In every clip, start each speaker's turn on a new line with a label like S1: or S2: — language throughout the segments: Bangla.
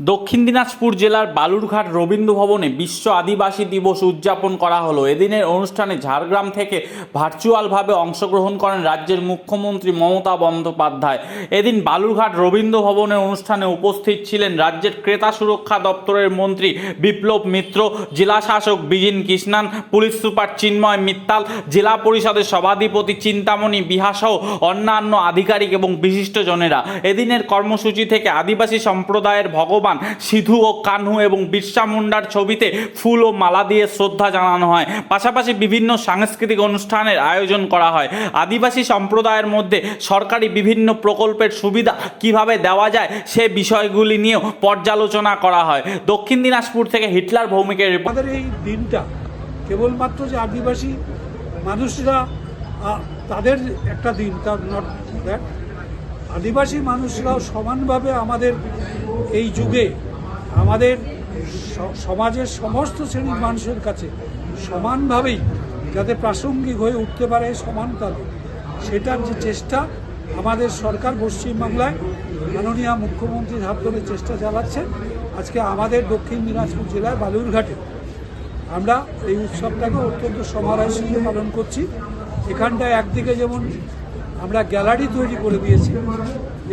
S1: দক্ষিণ দিনাজপুর জেলার বালুরঘাট রবীন্দ্র ভবনে বিশ্ব আদিবাসী দিবস উদযাপন করা হলো। এদিনের অনুষ্ঠানে ঝাড়গ্রাম থেকে ভার্চুয়ালভাবে অংশগ্রহণ করেন রাজ্যের মুখ্যমন্ত্রী মমতা বন্দ্যোপাধ্যায়। এদিন বালুরঘাট রবীন্দ্র ভবনের অনুষ্ঠানে উপস্থিত ছিলেন রাজ্যের ক্রেতা সুরক্ষা দপ্তরের মন্ত্রী বিপ্লব মিত্র জেলা শাসক বিজিন কৃষ্ণান, পুলিশ সুপার চিন্ময় মিত্তাল, জেলা পরিষদের সভাধিপতি চিন্তামণি বিহাসহ অন্যান্য আধিকারিক এবং বিশিষ্টজনেরা এদিনের কর্মসূচি থেকে আদিবাসী সম্প্রদায়ের ভগবান সিধু ও কানহু এবং বিরসা মুন্ডার ছবিতে ফুল ও মালা দিয়ে শ্রদ্ধা জানানো হয়। পাশাপাশি বিভিন্ন সাংস্কৃতিক অনুষ্ঠানের আয়োজন করা হয়। আদিবাসী সম্প্রদায়ের মধ্যে সরকারি বিভিন্ন প্রকল্পের সুবিধা কীভাবে দেওয়া যায় সে বিষয়গুলি নিয়েও পর্যালোচনা করা হয়। দক্ষিণ দিনাজপুর থেকে হিটলার ভৌমিকের
S2: আমাদের এই দিনটা কেবলমাত্র যে আদিবাসী মানুষরা তাদের একটা দিন, তার নট দ্যাট আদিবাসী মানুষরাও সমানভাবে আমাদের এই যুগে আমাদের সমাজের সমস্ত শ্রেণির মানুষের কাছে সমানভাবেই যাতে প্রাসঙ্গিক হয়ে উঠতে পারে সমানতালে সেটার যে চেষ্টা আমাদের সরকার পশ্চিমবাংলায় মাননীয় মুখ্যমন্ত্রীর হাত ধরে চেষ্টা চালাচ্ছে, আজকে আমাদের দক্ষিণ দিনাজপুর জেলায় বালুরঘাটে। আমরা এই উৎসবটাকে অত্যন্ত সমারোহের সঙ্গে পালন করছি। এখানটায় একদিকে যেমন আমরা গ্যালারি তৈরি করে দিয়েছি।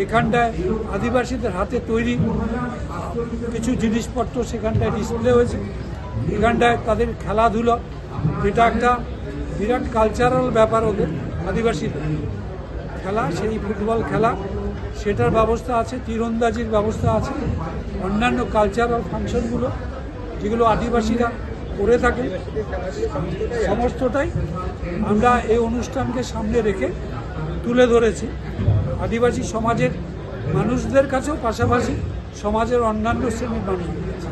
S2: এখানটায় আদিবাসীদের হাতে তৈরি কিছু জিনিসপত্র সেখানটায় ডিসপ্লে হয়েছে। এখানটায় তাদের খেলাধুলা, এটা একটা বিরাট কালচারাল ব্যাপার ওদের, আদিবাসীদের। খেলা, সেই ফুটবল খেলা, সেটার ব্যবস্থা আছে, তীরন্দাজির ব্যবস্থা আছে, অন্যান্য কালচারাল ফাংশনগুলো, যেগুলো আদিবাসীরা করে থাকে। সমস্তটাই আমরা এই অনুষ্ঠানকে সামনে রেখে তুলে ধরেছি। আদিবাসী সমাজের মানুষদের কাছেও পাশাপাশি সমাজের অন্যান্য শ্রেণির মানুষদের কাছে